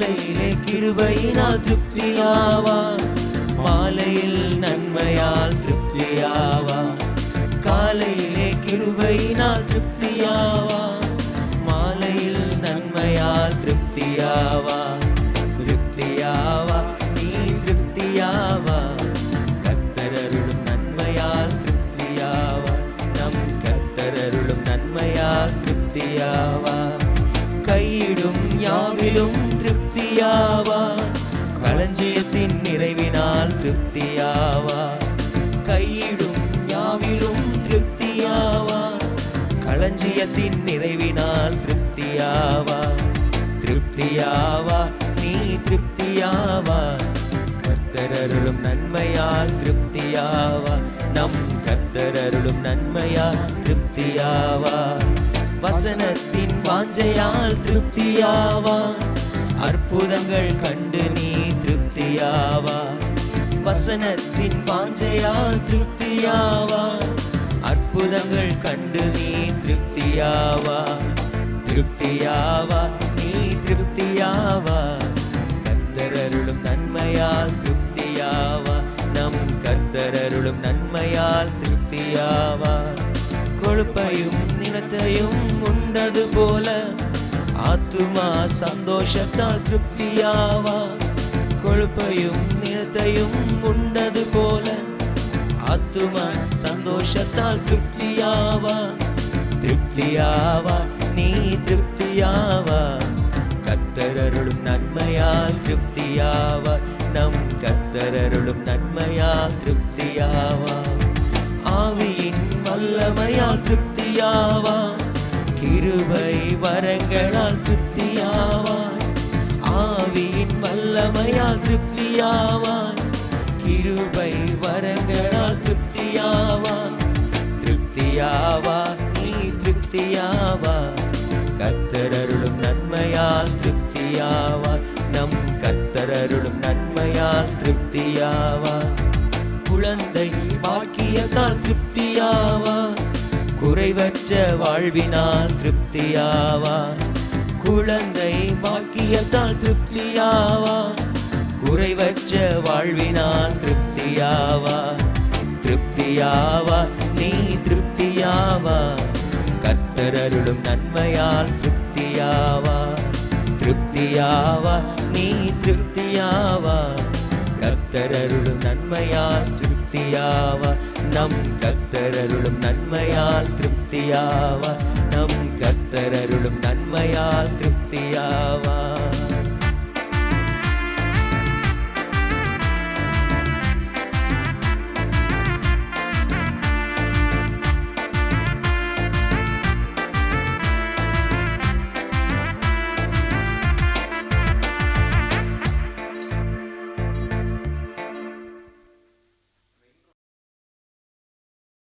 காலையிலே கிருபையினால் திருப்தியாவா மாலையில் நன்மையால் திருப்தியாவா காலையிலே கிருபையினால் திருப்தியாவா மாலையில் நன்மையால் திருப்தியாவா திருப்தியாவா நீ திருப்தியாவா கத்தரருளும் நன்மையால் திருப்தியாவா நம் கத்தரருளும் நன்மையால் திருப்தியாவா கையிடும் யாவிலும் திருப்தியாவா களஞ்சியத்தின் நிறைவினால் திருப்தியாவார். கையிடும் யாவிலும் திருப்தியாவார். களஞ்சியத்தின் நிறைவினால் திருப்தியாவார். திருப்தியாவா நீ திருப்தியாவா கர்த்தரருளும் நன்மையால் திருப்தியாவா நம் கர்த்தரருளும் நன்மையால் திருப்தியாவா வசனத்தின் வாஞ்சையால் திருப்தியாவா அற்புதங்கள் கண்டு நீ திருப்தியாவா? வசனத்தின் பாஞ்சையால் திருப்தியாவா? அற்புதங்கள் கண்டு நீ திருப்தியாவா? திருப்தியாவா? நீ திருப்தியாவா? கத்தரருளும் நன்மையால் திருப்தியாவா? நம் கத்தரருளும் நன்மையால் திருப்தியாவா? கொழுப்பையும் நிலத்தையும் உண்டது போல ஆத்துமா சந்தோஷத்தால் திருப்தியாவா? கொழுப்பையும் நிலத்தையும் உண்டது போல. ஆத்துமா சந்தோஷத்தால் திருப்தியாவா? திருப்தியாவா நீ திருப்தியாவா? கத்தரருளும் நன்மையால் திருப்தியாவா? நம் கத்தரருளும் நன்மையால் திருப்தியாவா? ஆவியின் வல்லமையால் திருப்தியாவா? கிருபை வரங்களால் திருப்தியாவா ஆவியின் வல்லமையால் திருப்தியாவா கிருபை வரங்களால் திருப்தியாவா திருப்தியாவா நீ திருப்தியாவா கத்தரருளும் நன்மையால் திருப்தியாவா நம் கத்தரருளும் நன்மையால் திருப்தியாவா குழந்தை பாக்கியத்தால் திருப்தியாவா குறைவற்ற வாழ்வினால் திருப்தியாவா குழந்தை பாக்கியத்தால் திருப்தியாவா குறைவற்ற வாழ்வினால் திருப்தியாவா திருப்தியாவா நீ திருப்தியாவா கத்தரருளும் நன்மையால் திருப்தியாவா திருப்தியாவா நீ திருப்தியாவா கத்தரருளும் நன்மையால் திருப்தியாவா. நம் கத்தரருளும் நன்மையால் திருப்தியாவா. நம் கத்தரருளும் நன்மையால் திருப்தியாவா.